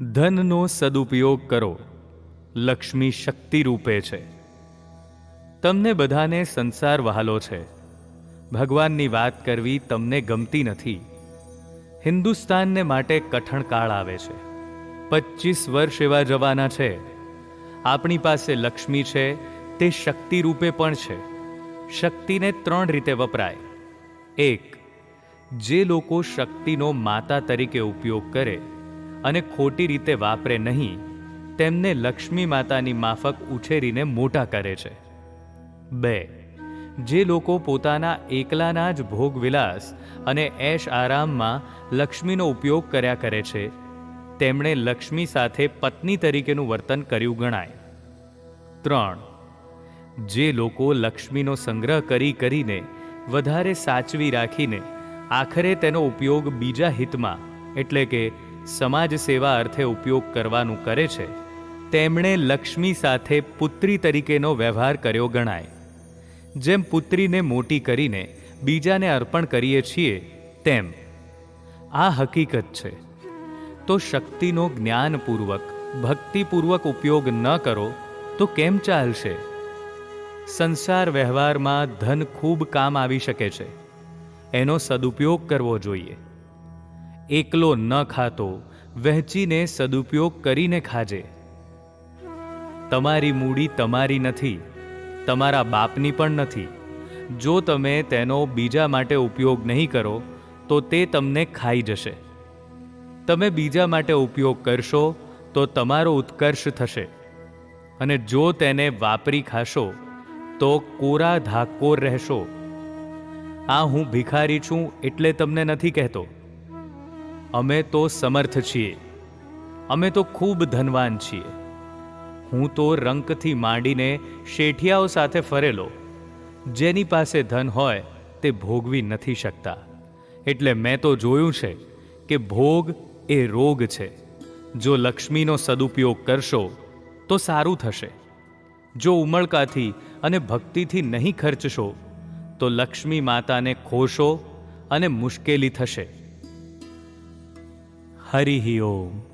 ધનનો સદુપયોગ કરો. લક્ષ્મી શક્તિ રૂપે છે. તમને બધાને સંસાર વહાલો છે. ભગવાનની વાત કરવી તમને ગમતી નથી. હિન્દુસ્તાનને માટે કઠણ કાળ આવે છે. પચીસ વર્ષ એવા જવાના છે. આપણી પાસે લક્ષ્મી છે, તે શક્તિ રૂપે પણ છે. શક્તિને ત્રણ રીતે વપરાય. એક, જે લોકો શક્તિનો માતા તરીકે ઉપયોગ કરે અને ખોટી રીતે વાપરે નહીં, તેમને લક્ષ્મી માતાની માફક ઉછેરીને મોટા કરે છે. બે, જે લોકો પોતાના એકલાના જ ભોગવિલાસ અને એશ આરામમાં લક્ષ્મીનો ઉપયોગ કર્યા કરે છે, તેમણે લક્ષ્મી સાથે પત્ની તરીકેનું વર્તન કર્યું ગણાય. ત્રણ, જે લોકો લક્ષ્મીનો સંગ્રહ કરી કરીને વધારે સાચવી રાખીને આખરે તેનો ઉપયોગ બીજા હિતમાં, એટલે કે સમાજ સેવા અર્થે ઉપયોગ કરવાનું કરે છે, તેમણે લક્ષ્મી સાથે પુત્રી તરીકેનો વ્યવહાર કર્યો ગણાય. જેમ પુત્રીને મોટી કરીને બીજાને અર્પણ કરીએ છીએ, તેમ. આ હકીકત છે. તો શક્તિનો જ્ઞાનપૂર્વક, ભક્તિપૂર્વક ઉપયોગ ન કરો, તો કેમ ચાલશે? સંસાર વ્યવહારમાં ધન ખૂબ કામ આવી શકે છે. એનો સદુપયોગ કરવો જોઈએ. એકલો ન ખાતો, વહેંચીને સદુપયોગ કરીને ખાજે. તમારી મૂડી તમારી નથી, તમારા બાપની પણ નથી. જો તમે તેનો બીજા માટે ઉપયોગ નહીં કરો, તો તે તમને ખાઈ જશે. તમે બીજા માટે ઉપયોગ કરશો, તો તમારો ઉત્કર્ષ થશે. અને જો તેને વાપરી ખાશો, તો કોરા ધાકોર રહેશો. આ હું ભિખારી છું એટલે તમને નથી કહેતો. અમે તો સમર્થ છીએ. અમે તો ખૂબ ધનવાન છીએ. હું તો રંકથી માંડીને શેઠિયાઓ સાથે ફરેલો. જેની પાસે ધન હોય તે ભોગવી નથી શકતા. એટલે મેં તો જોયું છે કે ભોગ એ રોગ છે. જો લક્ષ્મીનો સદુપયોગ કરશો, તો સારું થશે. જો ઉમળકાથી અને ભક્તિથી નહીં ખર્ચશો, તો લક્ષ્મી માતાને ખોશો અને મુશ્કેલી થશે. हरिः ओम्